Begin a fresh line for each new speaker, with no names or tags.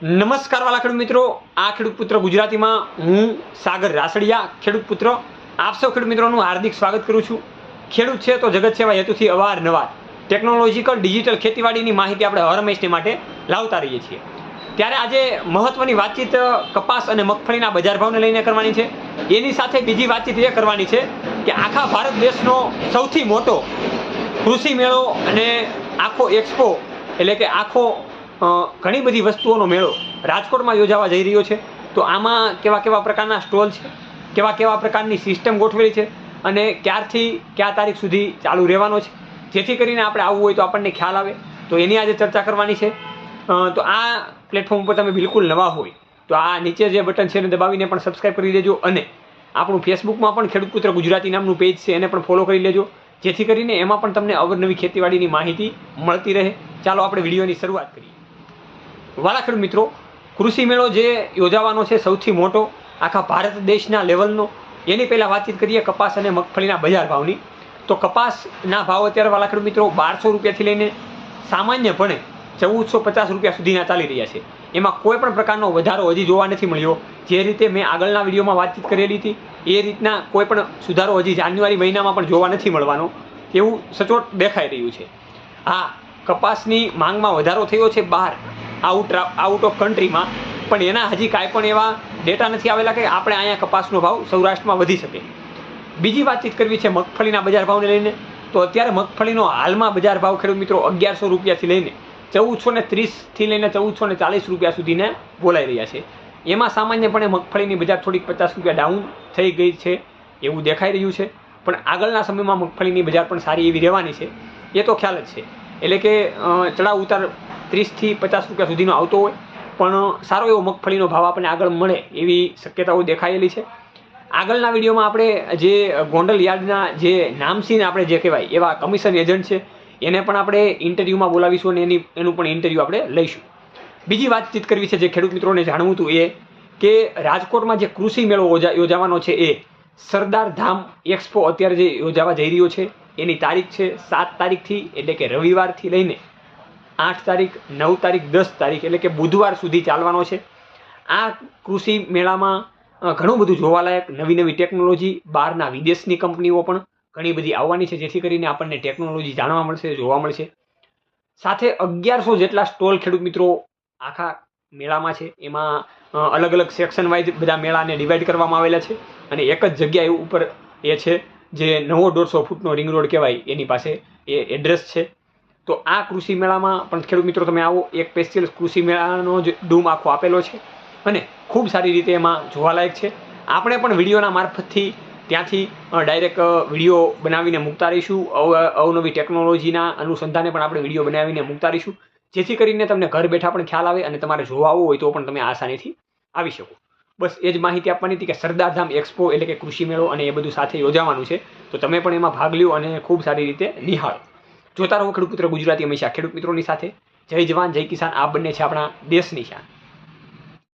નમસ્કાર વાલા ખેડૂત મિત્રો. આ ખેડૂત પુત્ર ગુજરાતીમાં હું સાગર રાસડિયા, ખેડૂત પુત્ર. આપ સૌ ખેડૂત મિત્રોનું હાર્દિક સ્વાગત કરું છું. ખેડૂત છે તો જગત સેવા હેતુથી અવારનવાર ટેકનોલોજીકલ, ડિજિટલ ખેતીવાડીની માહિતી આપણે હર હંમેશની માટે લાવતા રહીએ છીએ. ત્યારે આજે મહત્વની વાતચીત, કપાસ અને મગફળીના બજાર ભાવને લઈને કરવાની છે. એની સાથે બીજી વાતચીત એ કરવાની છે કે આખા ભારત દેશનો સૌથી મોટો કૃષિ મેળો અને આખો એક્સપો એટલે કે આખો ઘણી બધી વસ્તુઓનો મેળો રાજકોટમાં યોજાવા જઈ રહ્યો છે. તો આમાં કેવા કેવા પ્રકારના સ્ટોલ છે? કેવા કેવા પ્રકારની સિસ્ટમ ગોઠવેલી છે? અને ક્યારથી કયા તારીખ સુધી ચાલુ રહેવાનો છે? જેથી કરીને આપણે આવવું હોય તો આપણને ખ્યાલ આવે. તો એની આજે ચર્ચા કરવાની છે. તો આ પ્લેટફોર્મ ઉપર તમે બિલકુલ નવા હોય તો આ નીચે જે બટન છે એને દબાવીને પણ સબસ્ક્રાઈબ કરી દેજો અને આપણું ફેસબુકમાં પણ ખેડૂત પુત્ર ગુજરાતી નામનું પેજ છે એને પણ ફોલો કરી લેજો. જેથી કરીને એમાં પણ તમને અવનવી ખેતીવાડીની માહિતી મળતી રહે. ચાલો આપણે વિડીયોની શરૂઆત કરીએ. વાલા મિત્રો, કૃષિ મેળો જે યોજાવાનો છે સૌથી મોટો, આખા ભારત દેશના લેવલનો, એની પહેલાં વાતચીત કરીએ કપાસ અને મગફળીના બજાર ભાવની. તો કપાસના ભાવ અત્યારે વાલા મિત્રો બારસો રૂપિયાથી લઈને સામાન્યપણે ચૌદસો પચાસ રૂપિયા સુધીના ચાલી રહ્યા છે. એમાં કોઈ પણ પ્રકારનો વધારો હજી જોવા નથી મળ્યો. જે રીતે મેં આગળના વિડીયોમાં વાતચીત કરેલી હતી, એ રીતના કોઈ પણ સુધારો હજી જાન્યુઆરી મહિનામાં પણ જોવા નથી મળવાનો. એવું સચોટ દેખાઈ રહ્યું છે. હા કપાસની માંગમાં વધારો થયો છે બહાર આઉટ આઉટ ઓફ કન્ટ્રીમાં. પણ એના હજી કાંઈ પણ એવા ડેટા નથી આવેલા કે આપણે અહીંયા કપાસનો ભાવ સૌરાષ્ટ્રમાં વધી શકે. બીજી વાતચીત કરવી છે મગફળીના બજાર ભાવને લઈને. તો અત્યારે મગફળીનો હાલમાં બજાર ભાવ ખેડૂત મિત્રો અગિયારસો રૂપિયાથી લઈને ચૌદસો ને ત્રીસથી લઈને ચૌદસો ને ચાલીસ રૂપિયા સુધીને બોલાઈ રહ્યા છે. એમાં સામાન્યપણે મગફળીની બજાર થોડીક પચાસ રૂપિયા ડાઉન થઈ ગઈ છે એવું દેખાઈ રહ્યું છે. પણ આગળના સમયમાં મગફળીની બજાર પણ સારી એવી રહેવાની છે. એ તો ખ્યાલ જ છે. એટલે કે ચડાવ ઉતાર ત્રીસથી પચાસ રૂપિયા સુધીનો આવતો હોય. પણ સારો એવો મગફળીનો ભાવ આપણને આગળ મળે એવી શક્યતાઓ દેખાયેલી છે. આગળના વિડીયોમાં આપણે જે ગોંડલ યાર્ડના જે નામસીન આપણે જે કહેવાય એવા કમિશન એજન્ટ છે, એને પણ આપણે ઇન્ટરવ્યૂમાં બોલાવીશું અને એની એનું પણ ઇન્ટરવ્યૂ આપણે લઈશું. બીજી વાતચીત કરવી છે જે ખેડૂત મિત્રોને જાણવું હતું એ કે રાજકોટમાં જે કૃષિ મેળો યોજાવાનો છે એ સરદાર ધામ એક્સપો અત્યારે જે યોજાવા જઈ રહ્યો છે, એની તારીખ છે સાત તારીખથી, એટલે કે રવિવારથી લઈને આઠ તારીખ, નવ તારીખ, દસ તારીખ એટલે કે બુધવાર સુધી ચાલવાનો છે. આ કૃષિ મેળામાં ઘણું બધું જોવાલાયક નવી નવી ટેકનોલોજી બહારના વિદેશની કંપનીઓ પણ ઘણી બધી આવવાની છે, જેથી કરીને આપણને ટેકનોલોજી જાણવા મળશે, જોવા મળશે. સાથે અગિયારસો જેટલા સ્ટોલ ખેડૂત મિત્રો આખા મેળામાં છે. એમાં અલગ અલગ સેક્શન વાઇઝ બધા મેળાને ડિવાઈડ કરવામાં આવેલા છે. અને એક જ જગ્યાએ ઉપર એ છે, જે નવો દોઢસો ફૂટનો રિંગ રોડ કહેવાય, એની પાસે એ એડ્રેસ છે. તો આ કૃષિ મેળામાં પણ ખેડૂત મિત્રો તમે આવો, એક સ્પેશિયલ કૃષિ મેળાનો જ ડૂમ આખો આપેલો છે અને ખૂબ સારી રીતે એમાં જોવાલાયક છે. આપણે પણ વિડીયોના મારફતથી ત્યાંથી ડાયરેક્ટ વીડિયો બનાવીને મૂકતા રહીશું. અવ- અવનવી ટેકનોલોજીના અનુસંધાને પણ આપણે વીડિયો બનાવીને મૂકતા રહીશું. જેથી કરીને તમને ઘર બેઠા પણ ખ્યાલ આવે અને તમારે જોવા આવવું હોય તો પણ તમે આસાનીથી આવી શકો. બસ એ જ માહિતી આપવાની હતી કે સરદારધામ એક્સપો એટલે કે કૃષિ મેળો અને એ બધું સાથે યોજાવાનું છે. તો તમે પણ એમાં ભાગ લ્યો અને ખૂબ સારી રીતે નિહાળો. જોતા રહો ખેડૂત પુત્ર ગુજરાતી હંમેશા. ખેડૂત મિત્રોની સાથે જય જવાન, જય કિસાન. આ બંને છે આપણા દેશની શાન.